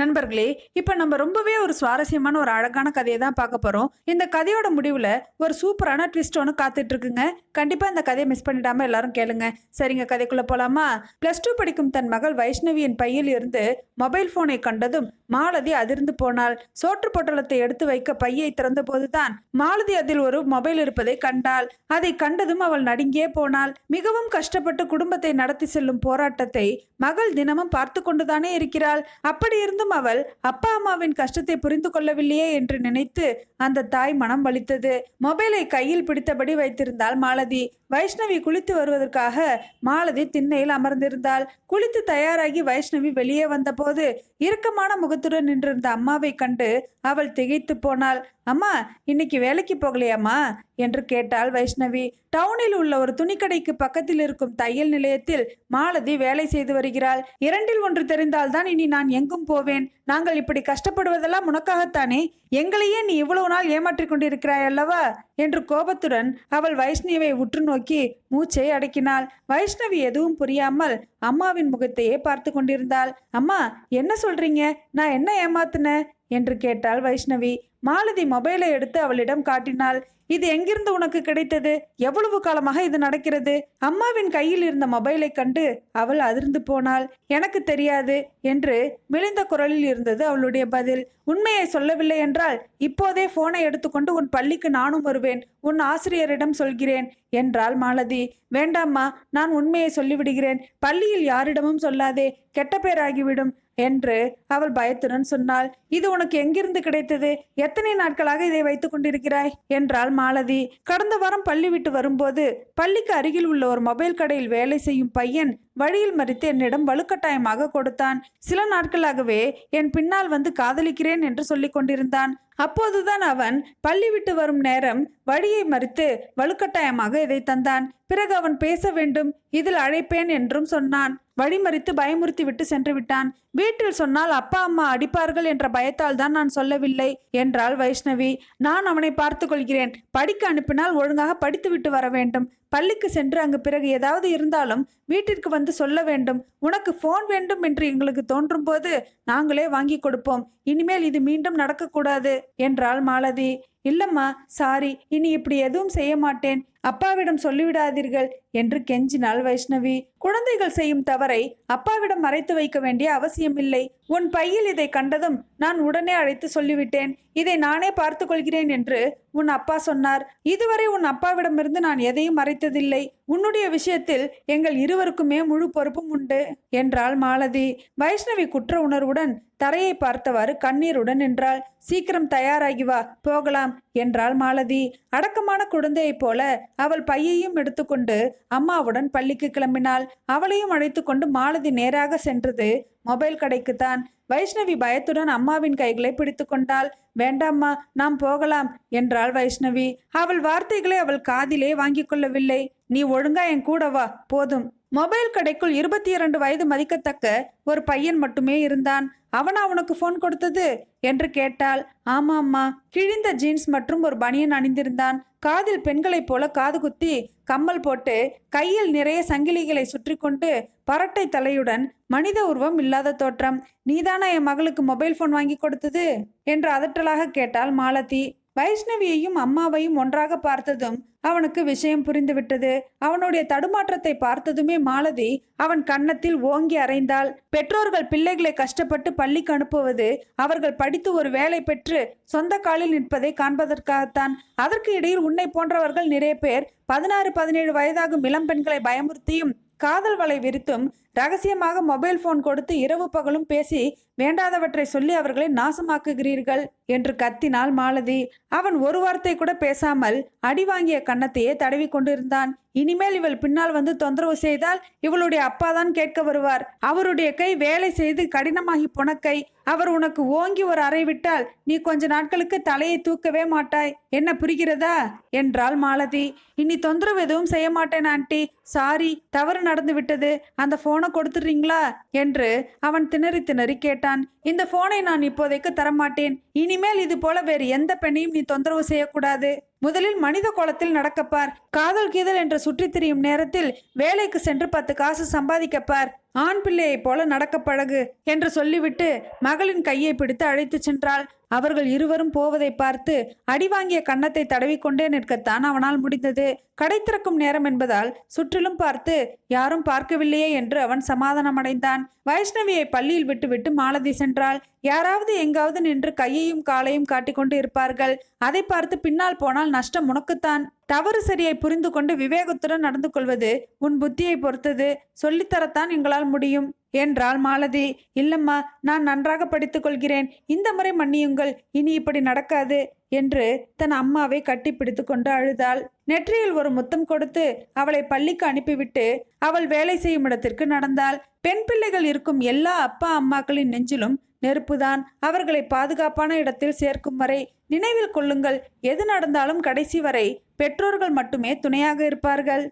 நண்பர்களே இப்போ நம்ம ரொம்பவே ஒரு சுவாரஸ்யமான ஒரு அழகான கதையை தான் பார்க்க போகிறோம் இந்த கதையோட முடிவில் ஒரு சூப்பரான ட்விஸ்ட் ஒன்று காத்துட்டு இருக்குங்க கண்டிப்பாக இந்த கதையை மிஸ் பண்ணிடாமல் எல்லாரும் கேளுங்க. சரிங்க கதைக்குள்ளே போகலாமா ப்ளஸ் டூ படிக்கும் தன் மகள் வைஷ்ணவியின் பையில் இருந்து மொபைல் ஃபோனை கண்டதும் மாலதி அதிர்ந்து போனாள். சோற்று பொட்டலத்தை எடுத்து வைக்க பையை திறந்த போதுதான் மாலதி அதில் ஒரு மொபைல் இருப்பதை கண்டாள். அதை கண்டதும் அவள் நடுங்கியே போனாள். மிகவும் கஷ்டப்பட்டு குடும்பத்தை நடத்தி செல்லும் போராட்டத்தை மகள் தினமும் பார்த்து கொண்டுதானே இருக்கிறாள். அப்படி இருந்தும் அவள் அப்பா அம்மாவின் கஷ்டத்தை புரிந்து கொள்ளவில்லையே என்று நினைத்து அந்த தாய் மனம் வலித்தது. மொபைலை கையில் பிடித்தபடி வைத்திருந்தாள் மாலதி. வைஷ்ணவி குளித்து வருவதற்காக மாலதி திண்ணையில் அமர்ந்திருந்தாள். குளித்து தயாராகி வைஷ்ணவி வெளியே வந்தபோது இறுக்கமான முகத்துடன் நின்றிருந்த அம்மாவை கண்டு அவள் திகைத்து போனாள். அம்மா இன்னைக்கு வேலைக்கு போகலையாம்மா? என்று கேட்டாள் வைஷ்ணவி. டவுனில் உள்ள ஒரு துணிக்கடைக்கு பக்கத்தில் இருக்கும் தையல் நிலையத்தில் மாலதி வேலை செய்து வருகிறாள். இரண்டில் ஒன்று தெரிந்தால்தான் இனி நான் எங்கும் போவேன். நாங்கள் இப்படி கஷ்டப்படுவதெல்லாம் உனக்காகத்தானே? எங்களையே நீ இவ்வளவு நாள் ஏமாற்றிக் கொண்டிருக்கிறாய் அல்லவா? என்று கோபத்துடன் அவள் வைஷ்ணவியை உற்று நோக்கி மூச்சை அடக்கினாள். வைஷ்ணவி எதுவும் புரியாமல் அம்மாவின் முகத்தையே பார்த்து கொண்டிருந்தாள். அம்மா என்ன சொல்றீங்க? நான் என்ன ஏமாத்துனேன்? என்று கேட்டாள் வைஷ்ணவி. மாலதி மொபைலை எடுத்து அவளிடம் காட்டினாள். இது எங்கிருந்து உனக்கு கிடைத்தது? எவ்வளவு காலமாக இது நடக்கிறது? அம்மாவின் கையில் இருந்த மொபைலை கண்டு அவள் அதிர்ந்து போனாள். எனக்கு தெரியாது என்று மெலிந்த குரலில் இருந்தது அவளுடைய பதில். உண்மையை சொல்லவில்லை என்றால் இப்போதே போனை எடுத்துக்கொண்டு உன் பள்ளிக்கு நானும் வருவேன். உன் ஆசிரியரிடம் சொல்கிறேன் என்றாள் மாலதி. வேண்டாம்மா நான் உண்மையை சொல்லிவிடுகிறேன். பள்ளியில் யாரிடமும் சொல்லாதே. கெட்ட பேராகிவிடும் என்று அவள் பயத்துடன் சொன்னாள். இது உனக்கு எங்கிருந்து கிடைத்தது? எத்தனை நாட்களாக இதை வைத்துக் கொண்டிருக்கிறாய்? என்றாள் மாலதி. கடந்த வாரம் பள்ளி விட்டு வரும்போது பள்ளிக்கு அருகில் உள்ள ஒரு மொபைல் கடையில் வேலை செய்யும் பையன் வழியில் மறித்து என்னிடம் வலுக்கட்டாயமாக கொடுத்தான். சில நாட்களாகவே என் பின்னால் வந்து காதலிக்கிறேன் என்று சொல்லிக் கொண்டிருந்தான். அப்போதுதான் அவன் பள்ளி விட்டு வரும் நேரம் வழியை மறித்து வலுக்கட்டாயமாக இதை தந்தான். பிறகு அவன் பேச வேண்டும் இதில் அழைப்பேன் என்றும் சொன்னான். வழிமறித்து பயமுறுத்தி விட்டு சென்று விட்டான். வீட்டில் சொன்னால் அப்பா அம்மா அடிப்பார்கள் என்ற பயத்தால் தான் நான் சொல்லவில்லை என்றாள் வைஷ்ணவி. நான் அவனை பார்த்து கொள்கிறேன் படிக்க அனுப்பினால் ஒழுங்காக படித்து விட்டு வர வேண்டும். பள்ளிக்கு சென்று அங்கு பிறகு ஏதாவது இருந்தாலும் வீட்டிற்கு வந்து சொல்ல வேண்டும். உனக்கு ஃபோன் வேண்டும் என்று எங்களுக்கு தோன்றும் போது நாங்களே வாங்கி கொடுப்போம். இனிமேல் இது மீண்டும் நடக்கக்கூடாது என்றாள் மாலதி. இல்லம்மா சாரி இனி இப்படி எதுவும் செய்ய மாட்டேன். அப்பாவிடம் சொல்லிவிடாதீர்கள் என்று கெஞ்சினாள் வைஷ்ணவி. குழந்தைகள் செய்யும் தவறை அப்பாவிடம் மறைத்து வைக்க வேண்டிய அவசியமில்லை உன் பையில் இதை கண்டதும் நான் உடனே அழைத்து சொல்லிவிட்டேன். இதை நானே பார்த்து கொள்கிறேன் என்று உன் அப்பா சொன்னார் இதுவரை உன் அப்பாவிடமிருந்து நான் எதையும் மறைத்ததில்லை. உன்னுடைய விஷயத்தில் எங்கள் இருவருக்குமே முழு பொறுப்பும் உண்டு என்றாள் மாலதி. வைஷ்ணவி குற்ற உணர்வுடன் தரையை பார்த்தவாறு கண்ணீருடன் நின்றாள். சீக்கிரம் தயாராகி வா போகலாம் என்றாள் மாலதி. அடக்கமான குழந்தையைப் போல அவள் பையையும் எடுத்துக்கொண்டு அம்மாவுடன் பள்ளிக்கு கிளம்பினாள். அவளையும் அழைத்துக்கொண்டு மாலதி நேராக சென்றது மொபைல் கடைக்குத்தான். வைஷ்ணவி பயத்துடன் அம்மாவின் கைகளை பிடித்து கொண்டாள். வேண்டாம்மா நாம் போகலாம் என்றாள் வைஷ்ணவி. அவள் வார்த்தைகளை அவள் காதிலே வாங்கிக் கொள்ளவில்லை. நீ ஒழுங்கா என் கூட வா போதும். மொபைல் கடைக்குள் இருபத்தி இரண்டு வயது மதிக்கத்தக்க ஒரு பையன் மட்டுமே இருந்தான். அவனா அவனுக்கு ஃபோன் கொடுத்தது? என்று கேட்டாள் ஆமாம்மா கிழிந்த ஜீன்ஸ் மற்றும் ஒரு பனியன் அணிந்திருந்தான். காதில் பெண்களைப் போல காது குத்தி கம்மல் போட்டு கையில் நிறைய சங்கிலிகளை சுற்றி கொண்டு பரட்டை தலையுடன் மனித உருவம் இல்லாத தோற்றம். நீதானா என் மகளுக்கு மொபைல் ஃபோன் வாங்கி கொடுத்தது? என்று அதட்டலாக கேட்டாள் மாலதி. வைஷ்ணவியையும் அம்மாவையும் ஒன்றாக பார்த்ததும் அவனுக்கு விஷயம் புரிந்துவிட்டது. அவனுடைய தடுமாற்றத்தை பார்த்ததுமே மாலதி அவன் கன்னத்தில் ஓங்கி அறைந்தாள். பெற்றோர்கள் பிள்ளைகளை கஷ்டப்பட்டு பள்ளிக்கு அனுப்புவது அவர்கள் படித்து ஒரு வேலை பெற்று சொந்த காலில் நிற்பதை காண்பதற்காகத்தான். அதற்கு இடையில் உன்னை போன்றவர்கள் நிறைய பேர் பதினாறு பதினேழு வயதாகும் இளம் பெண்களை பயமுறுத்தியும் காதல் வலை விரித்தும் ரகசியமாக மொபைல் போன் கொடுத்து இரவு பகலும் பேசி வேண்டாதவற்றை சொல்லி அவர்களை நாசமாக்குகிறீர்கள். என்று கத்தினாள் மாலதி. அவன் ஒரு வார்த்தை கூட பேசாமல் அடி வாங்கிய கன்னத்தையே தடவி கொண்டிருந்தான். இனிமேல் இவள் பின்னால் வந்து தொந்தரவு செய்தால் இவளுடைய அப்பாதான் கேட்க வருவார். அவருடைய கை வேலை செய்து கடினமாகி போன கை. அவர் உனக்கு ஓங்கி ஒரு அறை விட்டால் நீ கொஞ்ச நாட்களுக்கு தலையை தூக்கவே மாட்டாய். என்ன புரிகிறதா? என்றாள் மாலதி. இனி தொந்தரவு எதுவும் செய்ய மாட்டேன் ஆண்டி. சாரி தவறு நடந்து விட்டது. அந்த போனை கொடுத்துடுறீங்களா? என்று அவன் திணறி திணறி கேட்டான். இந்த போனை நான் இப்போதைக்கு தரமாட்டேன். இனி இனிமேல் இது போல வேறு எந்த பெண்ணையும் நீ தொந்தரவு செய்யக்கூடாது. முதலில் மனித கோலத்தில் நடக்கப்பார். காதல் கீதல் என்று சுற்றித் திரியும் நேரத்தில் வேலைக்கு சென்று பத்து காசு சம்பாதிக்கப்பார். ஆண் பிள்ளையைப் போல நடக்க பழகு என்று சொல்லிவிட்டு மகளின் கையை பிடித்து அழைத்துச் சென்றாள். அவர்கள் இருவரும் போவதை பார்த்து அடி வாங்கிய கன்னத்தை தடவிக்கொண்டே நிற்கத்தான் அவனால் முடிந்தது. கடை திறக்கும் நேரம் என்பதால் சுற்றிலும் பார்த்து யாரும் பார்க்கவில்லையே என்று அவன் சமாதானமடைந்தான் வைஷ்ணவியை பள்ளியில் விட்டுவிட்டு மாலதி சென்றாள். யாராவது எங்காவது நின்று கையையும் காலையும் காட்டிக்கொண்டு இருப்பார்கள். அதை பார்த்து பின்னால் போனால் நஷ்டம் உனக்குத்தான். தவறு சரியை புரிந்து கொண்டு விவேகத்துடன் நடந்து கொள்வது உன் புத்தியை பொறுத்தது. சொல்லித்தரத்தான் எங்களால் முடியும். என்றாள் மாலதி. இல்லம்மா நான் நன்றாக படித்துக் கொள்கிறேன். இந்த முறை மன்னியுங்கள். இனி இப்படி நடக்காது என்று தன் அம்மாவை கட்டிப்பிடித்து கொண்டு அழுதாள். நெற்றியில் ஒரு முத்தம் கொடுத்து அவளை பள்ளிக்கு அனுப்பிவிட்டு அவள் வேலை செய்யும் இடத்திற்கு நடந்தாள். பெண் பிள்ளைகள் இருக்கும் எல்லா அப்பா அம்மாக்களின் நெஞ்சிலும் நெருப்புதான். அவர்களை பாதுகாப்பான இடத்தில் சேர்க்கும் வரை நினைவில் கொள்ளுங்கள். எது நடந்தாலும் கடைசி வரை பெற்றோர்கள் மட்டுமே துணையாக இருப்பார்கள்.